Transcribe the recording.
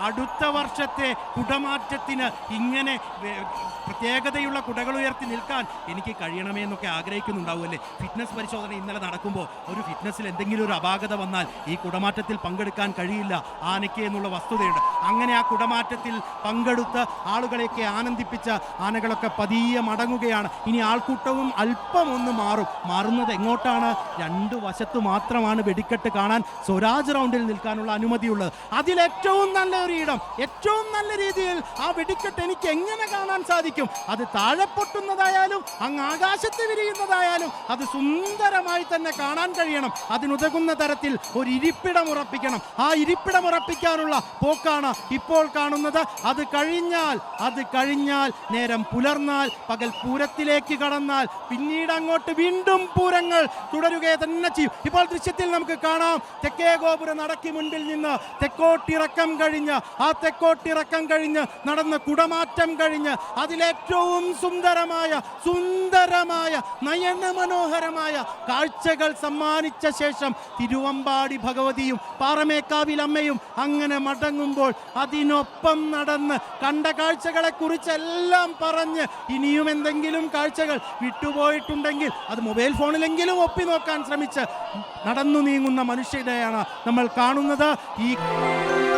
അടുത്ത വർഷത്തെ കുടമാറ്റത്തിന് ഇങ്ങനെ പ്രത്യേകതയുള്ള കുടകൾ ഉയർത്തി നിൽക്കാൻ എനിക്ക് കഴിയണമേ എന്നൊക്കെ ആഗ്രഹിക്കുന്നുണ്ടാവും അല്ലേ ഫിറ്റ്നസ് പരിശോധന ഇന്നലെ നടക്കുമ്പോൾ ഒരു ഫിറ്റ്നസ്സിൽ എന്തെങ്കിലും ഒരു അപാകത വന്നാൽ ഈ കുടമാറ്റത്തിൽ പങ്കെടുക്കാൻ കഴിയില്ല. ആനയ്ക്ക് എന്നുള്ള വസ്തുതയുണ്ട്. അങ്ങനെ ആ കുടമാറ്റത്തിൽ പങ്കെടുത്ത് ആളുകളെയൊക്കെ ആനന്ദിപ്പിച്ച ആനകളൊക്കെ പതിയെ മടങ്ങുകയാണ്. ഇനി ആൾക്കൂട്ടവും അല്പം ഒന്ന് മാറും. മാറുന്നത് എങ്ങോട്ടാണ്? രണ്ട് വശത്ത് മാത്രമാണ് വെടിക്കെട്ട് കാണാൻ സ്വരാജ് റൗണ്ടിൽ നിൽക്കാനുള്ള അനുമതിയുള്ളത്. അതിലേറ്റവും നല്ല ഒരു ഇടം ഏറ്റവും നല്ല രീതിയിൽ ആ വെടിക്കെട്ട് എനിക്ക് എങ്ങനെ കാണാൻ സാധിക്കും? അത് താഴെ പൊട്ടുന്നതായാലും അങ്ങ് ആകാശത്ത് വിരിയുന്നതായാലും അത് സുന്ദരമായി തന്നെ കാണാൻ കഴിയണം. അതിനുതകുന്ന തരത്തിൽ ഒരു ഇരിപ്പിടം ഉറപ്പിക്കണം. ആ ഇരിപ്പിടം ഉറപ്പിക്കാനുള്ള പോക്കാണ് ഇപ്പോൾ കാണുന്നത്. അത് കഴിഞ്ഞാൽ അത് കഴിഞ്ഞാൽ നേരം പുലർന്നാൽ പകൽ പൂരത്തിലേക്ക് കടന്നാൽ പിന്നീട് അങ്ങോട്ട് വീണ്ടും പൂരങ്ങൾ തുടരുക തന്നെ ചെയ്യും. ഇപ്പോൾ ദൃശ്യത്തിൽ നമുക്ക് കാണാം തെക്കേ ഗോപുര നടക്കി മുൻപിൽ നിന്ന് തെക്കോട്ടിറക്കം കഴിഞ്ഞ് ആ തെക്കോട്ടിറക്കം കഴിഞ്ഞ് നടന്ന കുടമാറ്റം കഴിഞ്ഞ് അതിലേറ്റവും സുന്ദരമായ സുന്ദരമായ നയന മനോഹരമായ കാഴ്ചകൾ സമ്മാനിച്ച ശേഷം തിരുവമ്പാടി ഭഗവതിയും പാറമേക്കാവിൽ അമ്മയും അങ്ങനെ മടങ്ങുമ്പോൾ അതിനൊപ്പം നടന്ന് കണ്ട കാഴ്ചകളെ കുറിച്ചെല്ലാം പറഞ്ഞ് ഇനിയും എന്തെങ്കിലും കാഴ്ചകൾ വിട്ടുപോയിട്ടുണ്ടെങ്കിൽ അത് മൊബൈൽ ഫോണിലെങ്കിലും ഒപ്പി നോക്കാൻ ശ്രമിച്ച് നടന്നു നീങ്ങുന്ന മനുഷ്യരെയാണ് നമ്മൾ കാണുന്നത്. ഈ